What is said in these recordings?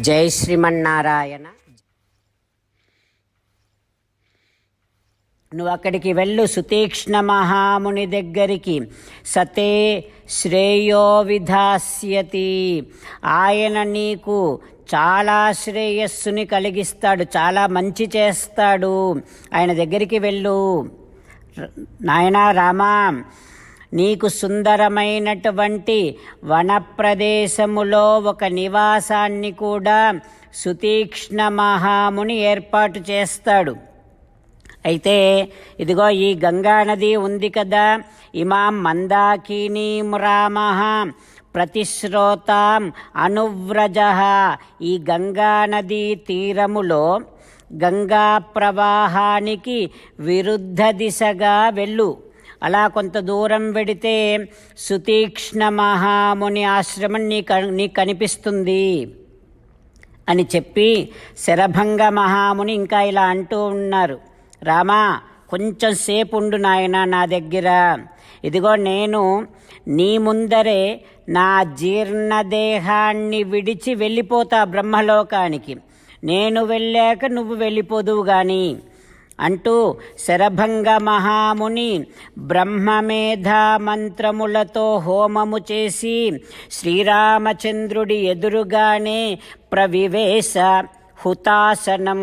జై శ్రీమన్నారాయణ. నువ్వు అక్కడికి వెళ్ళు సుతీక్ష్ణ మహాముని దగ్గరికి. సతే శ్రేయో విధాస్యతి. ఆయన నీకు చాలా శ్రేయస్సుని కలిగిస్తాడు చాలా మంచి చేస్తాడు. ఆయన దగ్గరికి వెళ్ళు. నాయనా రామా నీకు సుందరమైనటువంటి వనప్రదేశములో ఒక నివాసాన్ని కూడా సుతీక్ష్ణ మహాముని ఏర్పాటు చేస్తాడు. అయితే ఇదిగో ఈ గంగా నది ఉంది కదా ఇమాం మందాకినీం రామ ప్రతిశ్రోతాం అనువ్రజ. ఈ గంగా నదీ తీరములో గంగా ప్రవాహానికి విరుద్ధ దిశగా వెళ్ళు. అలా కొంత దూరం వెడితే సుతీక్ష్ణ మహాముని ఆశ్రమం నీ నీకు కనిపిస్తుంది అని చెప్పి శరభంగ మహాముని ఇంకా ఇలా అంటూ ఉన్నారు. రామా కొంచెం సేపు ఉండు నాయన నా దగ్గర. ఇదిగో నేను నీ ముందరే నా జీర్ణదేహాన్ని విడిచి వెళ్ళిపోతా బ్రహ్మలోకానికి. నేను వెళ్ళాక నువ్వు వెళ్ళిపోదువు కానీ అంటూ శరభంగ మహాముని బ్రహ్మమేధ మంత్రములతో హోమము చేసి శ్రీరామచంద్రుడి ఎదురుగానే ప్రవివేశ హుతాసనం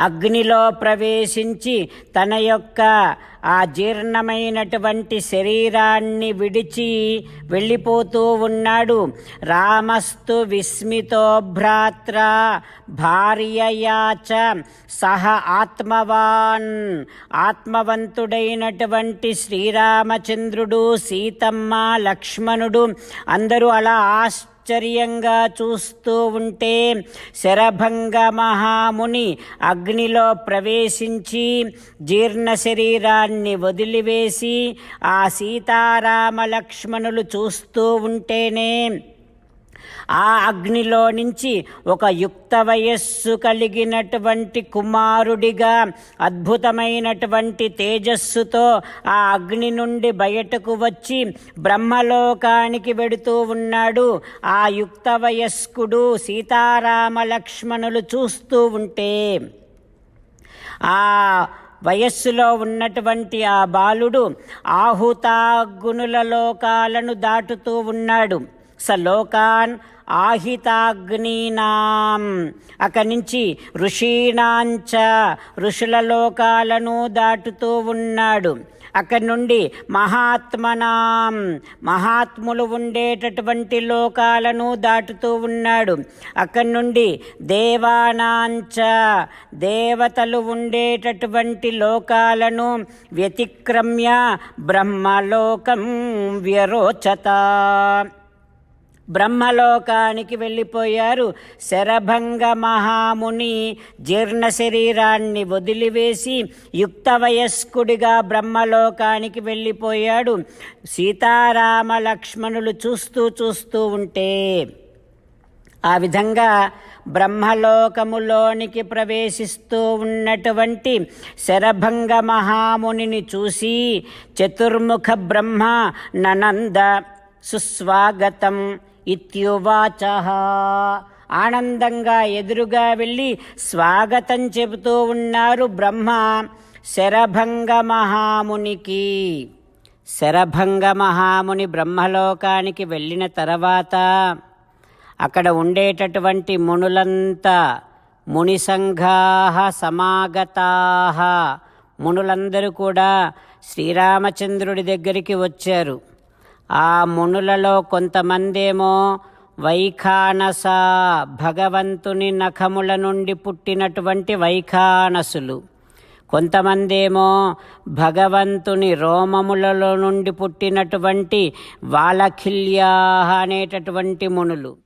అగ్నిలో ప్రవేశించి తన యొక్క ఆ జీర్ణమైనటువంటి శరీరాన్ని విడిచి వెళ్ళిపోతూ ఉన్నాడు. రామస్తు విస్మితో భ్రాత్ర భార్యయాచ సహ ఆత్మవాన్. ఆత్మవంతుడైనటువంటి శ్రీరామచంద్రుడు సీతమ్మ లక్ష్మణుడు అందరూ అలా ఆశ్చర్య ఆశ్చర్యంగా చూస్తూ ఉంటే శరభంగ మహాముని అగ్నిలో ప్రవేశించి జీర్ణ శరీరాన్ని వదిలివేసి ఆ సీతారామ లక్ష్మణులు చూస్తూ ఉంటేనే ఆ అగ్నిలో నుంచి ఒక యుక్త వయస్సు కలిగినటువంటి కుమారుడిగా అద్భుతమైనటువంటి తేజస్సుతో ఆ అగ్ని నుండి బయటకు వచ్చి బ్రహ్మలోకానికి వెడుతూ ఉన్నాడు. ఆ యుక్త వయస్కుడు సీతారామ లక్ష్మణులు చూస్తూ ఉంటే ఆ వయస్సులో ఉన్నటువంటి ఆ బాలుడు ఆహుతాగ్గునుల లోకాలను దాటుతూ ఉన్నాడు. స లోకాన్ ఆహితాగ్నీనాం. అక్కడి నుంచి ఋషీణాంచ ఋషుల లోకాలను దాటుతూ ఉన్నాడు. అక్కడి నుండి మహాత్మనాం. మహాత్ములు ఉండేటటువంటి లోకాలను దాటుతూ ఉన్నాడు. అక్కడి నుండి దేవానాంచ దేవతలు ఉండేటటువంటి లోకాలను వ్యతిక్రమ్య బ్రహ్మలోకం వ్యరోచత. బ్రహ్మలోకానికి వెళ్ళిపోయారు. శరభంగ మహాముని జీర్ణ శరీరాన్ని వదిలివేసి యుక్త వయస్కుడిగా బ్రహ్మలోకానికి వెళ్ళిపోయాడు. సీతారామ లక్ష్మణులు చూస్తూ చూస్తూ ఉంటే ఆ విధంగా బ్రహ్మలోకములోనికి ప్రవేశిస్తూ ఉన్నటువంటి శరభంగ మహామునిని చూసి చతుర్ముఖ బ్రహ్మ ననంద సుస్వాగతం. ఇత్యువాచ. ఆనందంగా ఎదురుగా వెళ్ళి స్వాగతం చెబుతూ ఉన్నారు బ్రహ్మ శరభంగ మహామునికి. శరభంగ మహాముని బ్రహ్మలోకానికి వెళ్ళిన తర్వాత అక్కడ ఉండేటటువంటి మునులంతా ముని సంఘా సమాగతా మునులందరూ కూడా శ్రీరామచంద్రుడి దగ్గరికి వచ్చారు. ఆ మునులలో కొంతమందేమో వైఖానస భగవంతుని నఖముల నుండి పుట్టినటువంటి వైఖానసులు. కొంతమందేమో భగవంతుని రోమములలో నుండి పుట్టినటువంటి వాలఖిల్యా అనేటటువంటి మునులు.